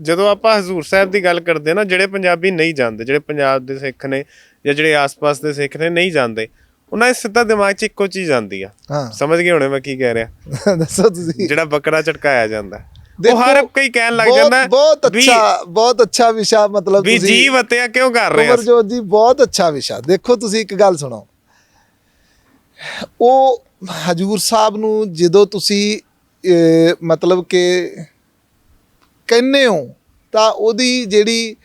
ਜਦੋਂ ਆਪਾਂ ਹਜ਼ੂਰ ਸਾਹਿਬ ਦੀ ਗੱਲ ਕਰਦੇ ਹਾਂ ਨਾ ਜਿਹੜੇ ਪੰਜਾਬੀ ਨਹੀਂ ਜਾਣਦੇ ਜਿਹੜੇ ਪੰਜਾਬ ਦੇ ਸਿੱਖ ਨੇ ਜਾਂ ਜਿਹੜੇ ਆਸ-ਪਾਸ ਦੇ ਸਿੱਖ ਨੇ ਨਹੀਂ ਜਾਣਦੇ ਉਹਨਾਂ ਦੇ ਸਿੱਧਾ ਦਿਮਾਗ 'ਚ ਇੱਕੋ ਚੀਜ਼ ਆਉਂਦੀ ਆ। ਹਾਂ। ਸਮਝ ਗਏ ਹੋਣੇ ਮੈਂ ਕੀ ਕਹਿ ਰਿਹਾ? ਦੱਸੋ ਤੁਸੀਂ। ਜਿਹੜਾ ਬੱਕਰਾ ਝਟਕਾਇਆ ਜਾਂਦਾ। ਉਹ ਹਰ ਕੋਈ ਕਹਿਣ ਲੱਗ ਜਾਂਦਾ ਹੈ ਬਹੁਤ ਅੱਛਾ ਬਹੁਤ ਅੱਛਾ ਵਿਸ਼ਾ ਮਤਲਬ ਵੀ ਜੀਵ ਹੱਤਿਆ ਕਿਉਂ ਕਰ ਰਹੇ ਆ? ਕੁਮਰਜੋਤ ਜੀ ਬਹੁਤ ਅੱਛਾ ਵਿਸ਼ਾ। ਦੇਖੋ ਤੁਸੀਂ ਇੱਕ ਗੱਲ ਸੁਣੋ। ਉਹ ਹਜੂਰ ਸਾਹਿਬ ਨੂੰ ਜਦੋਂ ਤੁਸੀਂ ਮਤਲਬ ਕਿ ਕਹਿੰਦੇ ਹੋ ਤਾਂ ਉਹਦੀ ਜਿਹੜੀ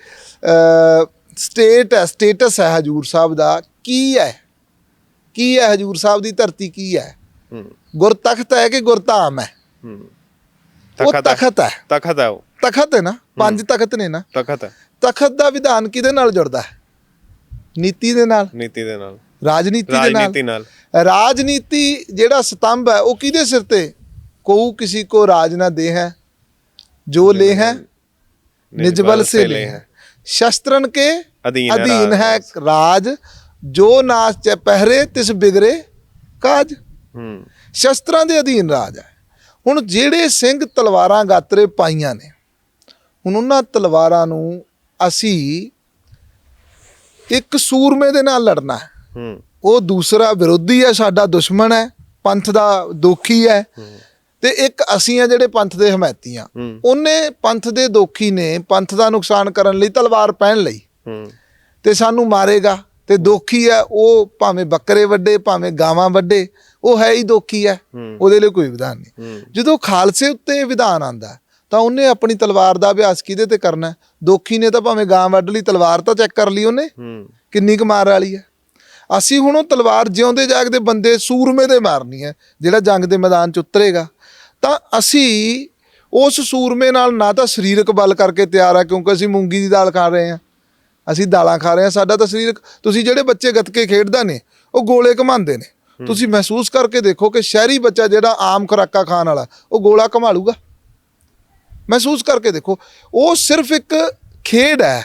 ਸਟੇਟ ਹੈ ਸਟੇਟਸ ਹੈ ਹਜੂਰ ਸਾਹਿਬ ਦਾ ਕੀ ਹੈ? ਕੀ ਹੈ ਹਜੂਰ ਸਾਹਿਬ ਦੀ ਧਰਤੀ ਕੀ ਹੈ? ਹੂੰ। ਗੁਰਤਖਤ ਹੈ ਕਿ ਗੁਰਧਾਮ ਹੈ? ਹੂੰ। ਉਹ ਤਖਤ ਹੈ। ਤਖਤ ਹੈ। ਤਖਤ ਹੈ ਉਹ। ਤਖਤ ਹੈ ਨਾ? ਪੰਜ ਤਖਤ ਨੇ ਨਾ? ਤਖਤ ਹੈ। ਤਖਤ ਦਾ ਵਿਧਾਨ ਕਿਹਦੇ ਨਾਲ ਜੁੜਦਾ ਹੈ? ਨੀਤੀ ਦੇ ਨਾਲ? ਨੀਤੀ ਦੇ ਨਾਲ। ਰਾਜਨੀਤੀ ਦੇ ਨਾਲ? ਰਾਜਨੀਤੀ ਨਾਲ। ਰਾਜਨੀਤੀ ਜਿਹੜਾ ਸਤੰਭ ਹੈ ਉਹ ਕਿਹਦੇ ਸਿਰ ਤੇ? ਕੋਉ ਕਿਸੇ ਕੋ ਰਾਜ ਨਾ ਦੇ ਹੈ ਜੋ ਲੈ ਹੈ ਨਿਜਬਲ ਸੇ ਲੈ ਹੈ। ਸ਼ਸਤਰਨ ਕੇ ਅਧੀਨ ਹੈ ਅਧੀਨ ਹੈ ਰਾਜ। ਰਾਜ ਜੋ ਨਾਚ ਚ ਪਹਿਰੇ ਤਿਸ ਬਿਗਰੇ ਕਾਜ। ਹੂੰ। ਸ਼ਸਤਰਾਂ ਦੇ ਅਧੀਨ ਰਾਜ ਹੈ। ਹੁਣ ਜਿਹੜੇ ਸਿੰਘ ਤਲਵਾਰਾਂ ਗਾਤਰੇ ਪਾਈਆਂ ਨੇ ਹੁਣ ਉਹਨਾਂ ਤਲਵਾਰਾਂ ਨੂੰ ਅਸੀਂ ਇੱਕ ਸੂਰਮੇ ਦੇ ਨਾਲ ਲੜਨਾ ਹੈ। ਹੂੰ। ਉਹ ਦੂਸਰਾ ਵਿਰੋਧੀ ਹੈ ਸਾਡਾ ਦੁਸ਼ਮਣ ਹੈ ਪੰਥ ਦਾ ਦੋਖੀ ਹੈ। ਤੇ ਇੱਕ ਅਸੀਂ ਆ ਜਿਹੜੇ ਪੰਥ ਦੇ ਹਮਾਇਤੀ ਆ ਉਹਨੇ ਪੰਥ ਦੇ ਦੋਖੀ ਨੇ ਪੰਥ ਦਾ ਨੁਕਸਾਨ ਕਰਨ ਲਈ ਤਲਵਾਰ ਪਹਿਨ ਲਈ। ਤੇ ਸਾਨੂੰ ਮਾਰੇਗਾ। ਤੇ ਦੋਖੀ ਹੈ ਉਹ ਭਾਵੇਂ ਬੱਕਰੇ ਵੱਡੇ ਭਾਵੇਂ ਗਾਵਾਂ ਵੱਡੇ ਉਹ ਹੈ ਹੀ ਦੋਖੀ ਹੂੰ। ਉਹਦੇ ਲਈ ਕੋਈ ਵਿਧਾਨ ਨਹੀਂ। ਜਦੋਂ ਖਾਲਸੇ ਉੱਤੇ ਵਿਧਾਨ ਆਂਦਾ ਤਾਂ ਉਹਨੇ ਆਪਣੀ ਤਲਵਾਰ ਦਾ ਅਭਿਆਸ ਕਿਹਦੇ ਤੇ ਕਰਨਾ? ਦੋਖੀ ਨੇ ਤਾਂ ਭਾਵੇਂ ਗਾਂ ਵੱਢ ਲਈ ਤਲਵਾਰ ਤਾਂ ਚੈੱਕ ਕਰ ਲਈ ਉਹਨੇ। ਕਿੰਨੀ ਕੁ ਮਾਰ ਵਾਲੀ ਹੈ? ਅਸੀਂ ਹੁਣ ਉਹ ਤਲਵਾਰ ਜਿਉਂਦੇ ਜਾਗਦੇ ਬੰਦੇ ਸੂਰਮੇ ਦੇ ਮਾਰਨੀ ਹੈ ਜਿਹੜਾ ਜੰਗ ਦੇ ਮੈਦਾਨ 'ਚ ਉਤਰੇਗਾ। ਤਾਂ ਅਸੀਂ ਉਸ ਸੂਰਮੇ ਨਾਲ ਨਾ ਤਾਂ ਸਰੀਰਕ ਬਲ ਕਰਕੇ ਤਿਆਰ ਆ ਕਿਉਂਕਿ ਅਸੀਂ ਮੂੰਗੀ ਦੀ ਦਾਲ ਖਾ ਰਹੇ ਹਾਂ ਅਸੀਂ ਦਾਲਾਂ ਖਾ ਰਹੇ ਹਾਂ ਸਾਡਾ ਤਾਂ ਸਰੀਰਕ ਤੁਸੀਂ ਜਿਹੜੇ ਬੱਚੇ ਗੱਤਕੇ ਖੇਡਦਾ ਨੇ ਉਹ ਗੋਲੇ ਘਮਾਉਂਦੇ ਨੇ। ਤੁਸੀਂ ਮਹਿਸੂਸ ਕਰਕੇ ਦੇਖੋ ਕਿ ਸ਼ਹਿਰੀ ਬੱਚਾ ਜਿਹੜਾ ਆਮ ਖੁਰਾਕਾਂ ਖਾਣ ਵਾਲਾ ਉਹ ਗੋਲਾ ਘਮਾ ਲੂਗਾ। ਮਹਿਸੂਸ ਕਰਕੇ ਦੇਖੋ ਉਹ ਸਿਰਫ ਇੱਕ ਖੇਡ ਹੈ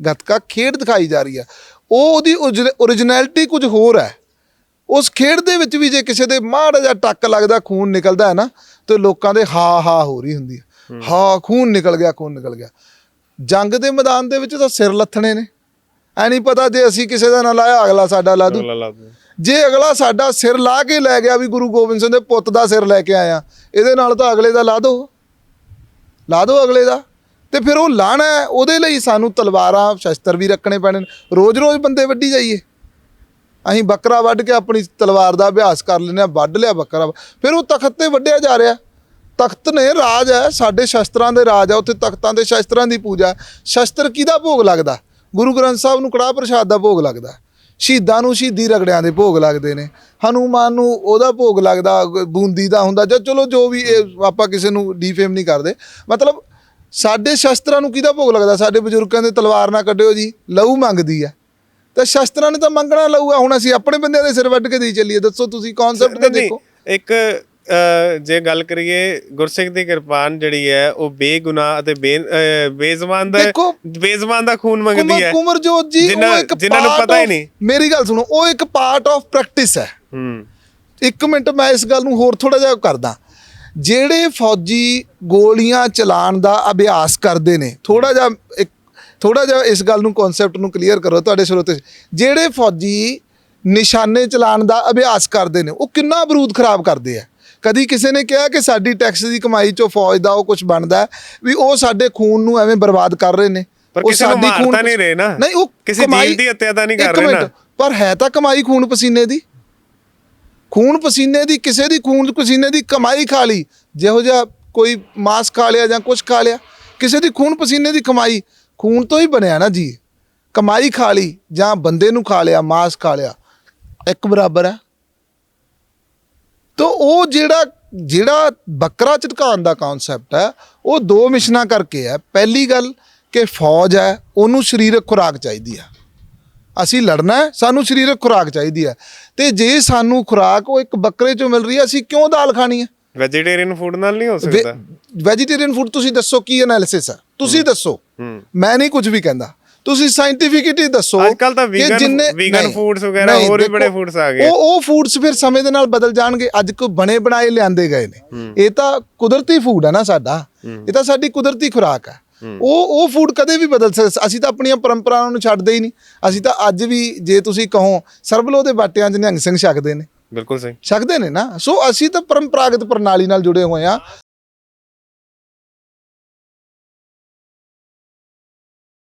ਗੱਤਕਾ ਖੇਡ ਦਿਖਾਈ ਜਾ ਰਹੀ ਹੈ ਉਹ ਉਹਦੀ ਓਰੀਜਨੈਲਿਟੀ ਕੁਝ ਹੋਰ ਹੈ। ਉਸ ਖੇਡ ਦੇ ਵਿੱਚ ਵੀ ਜੇ ਕਿਸੇ ਦੇ ਮਾੜਾ ਜਿਹਾ ਟੱਕ ਲੱਗਦਾ ਖੂਨ ਨਿਕਲਦਾ ਹੈ ਨਾ ਤੇ ਲੋਕਾਂ ਦੇ ਹਾ ਹਾ ਹੋ ਰਹੀ ਹੁੰਦੀ ਹੈ। ਹਾ। ਖੂਨ ਨਿਕਲ ਗਿਆ ਖੂਨ ਨਿਕਲ ਗਿਆ। ਜੰਗ ਦੇ ਮੈਦਾਨ ਦੇ ਵਿੱਚ ਤਾਂ ਸਿਰ ਲੱਥਣੇ ਨੇ। ਐ ਨਹੀਂ ਪਤਾ ਜੇ ਅਸੀਂ ਕਿਸੇ ਦਾ ਨਾ ਲਾਇਆ ਅਗਲਾ ਸਾਡਾ ਲਾ ਦੂ। ਜੇ ਅਗਲਾ ਸਾਡਾ ਸਿਰ ਲਾ ਕੇ ਲੈ ਗਿਆ ਵੀ ਗੁਰੂ ਗੋਬਿੰਦ ਸਿੰਘ ਦੇ ਪੁੱਤ ਦਾ ਸਿਰ ਲੈ ਕੇ ਆਇਆ ਇਹਦੇ ਨਾਲ ਤਾਂ ਅਗਲੇ ਦਾ ਲਾ ਦੋ। ਲਾ ਦੋ ਅਗਲੇ ਦਾ। ਤੇ ਫਿਰ ਉਹ ਲਾਣਾ ਉਹਦੇ ਲਈ ਸਾਨੂੰ ਤਲਵਾਰਾਂ ਸ਼ਸਤਰ ਵੀ ਰੱਖਣੇ ਪੈਣੇ ਰੋਜ਼-ਰੋਜ਼ ਬੰਦੇ ਵੱਢੀ ਜਾਈਏ। ਅਸੀਂ ਬੱਕਰਾ ਵੱਢ ਕੇ ਆਪਣੀ ਤਲਵਾਰ ਦਾ ਅਭਿਆਸ ਕਰ ਲੈਂਦੇ ਆ ਵੱਢ ਲਿਆ ਬੱਕਰਾ। ਫਿਰ ਉਹ ਤਖਤ ਤੇ ਵੱਢਿਆ ਜਾ ਰਿਹਾ। ਤਖਤ ਨੇ ਰਾਜ ਹੈ, ਸਾਡੇ ਸ਼ਸਤਰਾਂ ਦੇ ਰਾਜ ਹੈ, ਉੱਥੇ ਤਖਤਾਂ ਦੇ ਸ਼ਸਤਰਾਂ ਦੀ ਪੂਜਾ ਸ਼ਸਤਰ ਕਿਹਦਾ ਭੋਗ ਲੱਗਦਾ? ਗੁਰੂ ਗ੍ਰੰਥ ਸਾਹਿਬ ਨੂੰ ਕੜਾਹ ਪ੍ਰਸ਼ਾਦ ਦਾ ਭੋਗ ਲੱਗਦਾ ਸ਼ਹੀਦਾਂ ਨੂੰ ਸ਼ਹੀਦੀ ਰਗੜਿਆਂ ਦੇ ਭੋਗ ਲੱਗਦੇ ਨੇ। ਹਨੂਮਾਨ ਨੂੰ ਉਹਦਾ ਭੋਗ ਲੱਗਦਾ ਗ- ਬੂੰਦੀ ਦਾ ਹੁੰਦਾ, ਜਾਂ ਚਲੋ ਜੋ ਵੀ ਇਹ ਆਪਾਂ ਕਿਸੇ ਨੂੰ ਡੀਫੇਮ ਨਹੀਂ ਕਰਦੇ। ਮਤਲਬ ਸਾਡੇ ਸ਼ਸਤਰਾਂ ਨੂੰ ਕਿਹਦਾ ਭੋਗ ਲੱਗਦਾ? ਸਾਡੇ ਬਜ਼ੁਰਗਾਂ ਦੇ ਤਲਵਾਰ ਨਾ ਕੱਢਿਓ ਜੀ, ਲਹੂ ਮੰਗਦੀ ਹੈ। ਤੇ ਸ਼ਸਤਰਾਂ ਨੇ ਤਾਂ ਮੰਗਣਾ ਆ ਹੁਣ ਅਸੀਂ ਆਪਣੇ ਬੰਦਿਆਂ ਦੇ ਸਿਰ ਵੱਢ ਕੇ ਦੇਈ ਚੱਲੀਏ। ਦੱਸੋ ਤੁਸੀਂ ਕਨਸੈਪਟ ਤਾਂ ਦੇਖੋ। ਇੱਕ ਜੇ ਗੱਲ ਕਰੀਏ ਗੁਰਸਿੱਖ ਦੀ ਕਿਰਪਾਨ ਜਿਹੜੀ ਹੈ ਉਹ ਬੇਗੁਨਾਹ ਅਤੇ ਬੇ ਅ, ਬੇਜ਼ਬਾਨ ਦਾ ਦੇਖੋ, ਬੇਜ਼ਬਾਨ ਦਾ ਖੂਨ ਮੰਗਦੀ ਕੁਮਰ ਹੈ। ਕੁਮਰਜੋਤ ਜੀ ਜਿਨ੍ਹਾਂ- ਉਹ ਇੱਕ ਜਿਨ੍ਹਾਂ ਨੂੰ ਪਤਾ ਹੀ ਨਹੀਂ। ਮੇਰੀ ਗੱਲ ਸੁਣੋ ਉਹ ਇੱਕ ਪਾਰਟ ਆਫ ਪ੍ਰੈਕਟਿਸ ਹੈ। ਹੂੰ। ਇੱਕ ਮਿੰਟ ਮੈਂ ਇਸ ਗੱਲ ਨੂੰ ਹੋਰ ਥੋੜਾ ਜਿਹਾ ਕਰਦਾ। ਜਿਹੜੇ ਫੌਜੀ ਗੋਲੀਆਂ ਚਲਾਉਣ ਦਾ ਅਭਿਆਸ ਕਰਦੇ ਨੇ ਥੋੜਾ ਜਿਹਾ ਇੱਕ ਥੋੜਾ ਜਿਹਾ ਇਸ ਗੱਲ ਨੂੰ ਕਨਸੈਪਟ ਨੂੰ ਕਲੀਅਰ ਕਰੋ ਤੁਹਾਡੇ ਸਰੋਤੇ ਜਿਹੜੇ ਫੌਜੀ ਨਿਸ਼ਾਨੇ ਚਲਾਉਣ ਦਾ ਅਭਿਆਸ ਕਰਦੇ ਨੇ ਉਹ ਕਿੰਨਾ ਬਰੂਦ ਖਰਾਬ ਕਰਦੇ ਆ? ਕਦੀ ਕਿਸੇ ਨੇ ਕਿਹਾ ਕਿ ਸਾਡੀ ਟੈਕਸ ਦੀ ਕਮਾਈ ਚੋਂ ਫੌਜ ਦਾ ਉਹ ਕੁਝ ਬਣਦਾ ਵੀ ਉਹ ਸਾਡੇ ਖੂਨ ਨੂੰ ਐਵੇਂ ਬਰਬਾਦ ਕਰ ਰਹੇ ਨੇ। ਪਰ ਉਹ ਕਿਸੇ ਨੂੰ ਸਾਡੀ ਮਾਰ ਖੂਨ ਤਾਂ ਨਹੀਂ ਰਹੇ ਨਾ। ਨਹੀਂ ਉਹ ਕਿਸੇ ਜੀਵ ਦੀ ਹੱਤਿਆ ਤਾਂ ਨਹੀਂ ਕਰ ਰਹੇ ਨਾ। ਪਰ ਹੈ ਤਾਂ ਕਮਾਈ ਖੂਨ ਪਸੀਨੇ ਦੀ। ਖੂਨ ਪਸੀਨੇ ਦੀ ਕਿਸੇ ਦੀ ਖੂਨ ਪਸੀਨੇ ਦੀ ਕਮਾਈ ਖਾ ਲਈ ਜਿਹੋ ਜਿਹਾ ਕੋਈ ਮਾਸ ਖਾ ਲਿਆ ਜਾਂ ਕੁਝ ਖਾ ਲਿਆ। ਕਿਸੇ ਦੀ ਖੂਨ ਪਸੀਨੇ ਦੀ ਕਮਾਈ ਖੂਨ ਤੋਂ ਹੀ ਬਣਿਆ ਨਾ ਜੀ। ਕਮਾਈ ਖਾ ਲਈ ਜਾਂ ਬੰਦੇ ਨੂੰ ਖਾ ਲਿਆ ਮਾਸ ਖਾ ਲਿਆ ਇੱਕ ਬਰਾਬਰ ਹੈ। ਤੋ ਉਹ ਜਿਹੜਾ ਜਿਹੜਾ ਬੱਕਰਾ ਝਟਕਾਉਣ ਦਾ ਕਨਸੈਪਟ ਹੈ ਉਹ ਦੋ ਮਿਸ਼ਨਾਂ ਕਰਕੇ ਹੈ। ਪਹਿਲੀ ਗੱਲ ਕਿ ਫੌਜ ਹੈ ਉਹਨੂੰ ਸਰੀਰਕ ਖੁਰਾਕ ਚਾਹੀਦੀ ਹੈ। ਅਸੀਂ ਲੜਨਾ ਹੈ ਸਾਨੂੰ ਸਰੀਰਕ ਖੁਰਾਕ ਚਾਹੀਦੀ ਹੈ। ਤੇ ਜੇ ਸਾਨੂੰ ਖੁਰਾਕ ਉਹ ਇੱਕ ਬੱਕਰੇ ਚੋਂ ਮਿਲ ਰਹੀ ਹੈ ਅਸੀਂ ਕਿਉਂ ਦਾਲ ਖਾਣੀ ਹੈ? ਵੈਜੀਟੇਰੀਅਨ ਫੂਡ ਨਾਲ ਨਹੀਂ ਹੋ ਸਕਦਾ। ਵੈਜੀਟੇਰੀਅਨ ਫੂਡ ਤੁਸੀਂ ਦੱਸੋ ਕੀ ਐਨਾਲਿਸਿਸ ਹੈ? ਤੁਸੀਂ ਦੱਸੋ। ਮੈਂ ਨਹੀਂ ਕੁਝ ਵੀ ਕਹਿੰਦਾ। ਤੁਸੀਂ ਸਾਇੰਟੀਫਿਕਲੀ ਦੱਸੋ ਅੱਜ-ਕੱਲ੍ਹ ਤਾਂ ਕਿ vegan- ਜਿੰਨੇ- vegan ਨਹੀਂ, foods ਵਗੈਰਾ ਹੋਰ ਵੀ ਬੜੇ foods ਆ ਗਏ। ਉਹ ਉਹ ਫੂਡਸ ਫਿਰ ਸਮੇਂ ਦੇ ਨਾਲ ਬਦਲ ਜਾਣਗੇ। ਅੱਜ ਕੋ ਬਣੇ ਬਣਾਏ ਲਿਆਂਦੇ ਗਏ ਨੇ। ਇਹ ਤਾਂ ਕੁਦਰਤੀ ਫੂਡ ਹੈ ਨਾ ਸਾਡਾ। ਇਹ ਤਾਂ ਸਾਡੀ ਕੁਦਰਤੀ ਖੁਰਾਕ ਹੈ। ਉਹ ਉਹ ਫੂਡ ਕਦੇ ਵੀ ਬਦਲ ਸਕਦਾ। ਅਸੀਂ ਤਾਂ ਆਪਣੀਆਂ ਪਰੰਪਰਾਵਾਂ ਨੂੰ ਛੱਡਦੇ ਹੀ ਨਹੀਂ। ਅਸੀਂ ਤਾਂ ਅੱਜ ਵੀ ਜੇ ਤੁਸੀਂ ਕਹੋ ਸਰਬਲੋ ਦੇ ਬਾਟਿਆਂ 'ਚ ਨਿਹੰਗ ਸਿੰਘ ਛਕਦੇ ਨੇ। ਬਿਲਕੁਲ ਸਹੀ। ਛਕਦੇ ਨੇ ਨਾ। ਸੋ ਅਸੀਂ ਤਾਂ ਪਰੰਪਰਾਗਤ ਪ੍ਰਣਾਲੀ ਨਾਲ ਜੁੜੇ ਹੋਏ ਆ